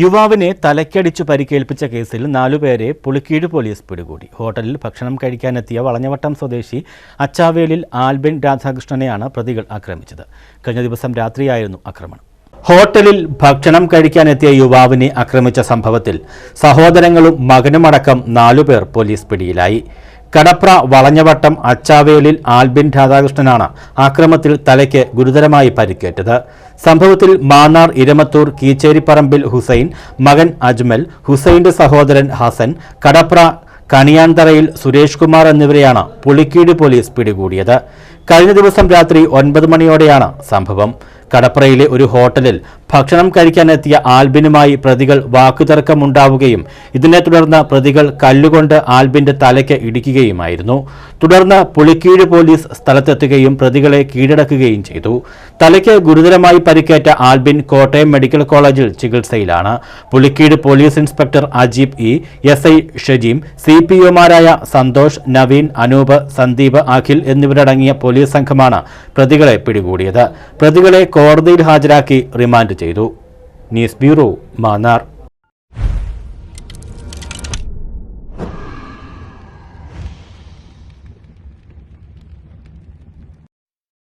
യുവാവിനെ തലയ്ക്കടിച്ചു പരിക്കേൽപ്പിച്ച കേസിൽ നാലുപേരെ പുളിക്കീട് പോലീസ് പിടികൂടി. ഹോട്ടലിൽ ഭക്ഷണം കഴിക്കാനെത്തിയ വളഞ്ഞവട്ടം സ്വദേശി അച്ചാവേലിൽ ആൽബിൻ രാധാകൃഷ്ണനെയാണ് പ്രതികൾ ആക്രമിച്ചത്. കഴിഞ്ഞ ദിവസം രാത്രിയായിരുന്നു ആക്രമണം. ഹോട്ടലിൽ ഭക്ഷണം കഴിക്കാനെത്തിയ യുവാവിനെ ആക്രമിച്ച സംഭവത്തിൽ സഹോദരങ്ങളും മകനുമടക്കം നാലുപേർ പോലീസ് പിടിയിലായി. കടപ്ര വളഞ്ഞവട്ടം അച്ചാവേലിൽ ആൽബിൻ രാധാകൃഷ്ണനാണ് ആക്രമത്തിൽ തലയ്ക്ക് ഗുരുതരമായി പരിക്കേറ്റത്. സംഭവത്തിൽ മാന്നാർ ഇരമത്തൂർ കീച്ചേരിപ്പറമ്പിൽ ഹുസൈൻ മകൻ അജ്മൽ ഹുസൈന്റെ സഹോദരൻ ഹസൻ കടപ്ര കണിയാന്തറയിൽ സുരേഷ് കുമാർ എന്നിവരെയാണ് പുളിക്കീട് പോലീസ് പിടികൂടിയത്. കഴിഞ്ഞ ദിവസം രാത്രി ഒൻപത് മണിയോടെയാണ് സംഭവം. കടപ്പുറയിലെ ഒരു ഹോട്ടലിൽ ഭക്ഷണം കഴിക്കാനെത്തിയ ആൽബിനുമായി പ്രതികൾ വാക്കുതർക്കമുണ്ടാവുകയും ഇതിനെ തുടർന്ന് പ്രതികൾ കല്ലുകൊണ്ട് ആൽബിന്റെ തലയ്ക്ക് ഇടിക്കുകയുമായിരുന്നു. തുടർന്ന് പുളിക്കീഴ് പോലീസ് സ്ഥലത്തെത്തുകയും പ്രതികളെ കീഴടക്കുകയും ചെയ്തു. തലയ്ക്ക് ഗുരുതരമായി പരിക്കേറ്റ ആൽബിൻ കോട്ടയം മെഡിക്കൽ കോളേജിൽ ചികിത്സയിലാണ്. Pulikkeed police inspector Ajeeb E S I Shajeem C P ഒമാരായ Santhosh Naveen Anoop Sandeep Akhil എന്നിവരടങ്ങിയ പോലീസ് സംഘമാണ് പ്രതികളെ പിടികൂടിയത്. പ്രതികളെ കോടതിയിൽ ഹാജരാക്കി റിമാൻഡ് ചെയ്തു. News bureau Mannar.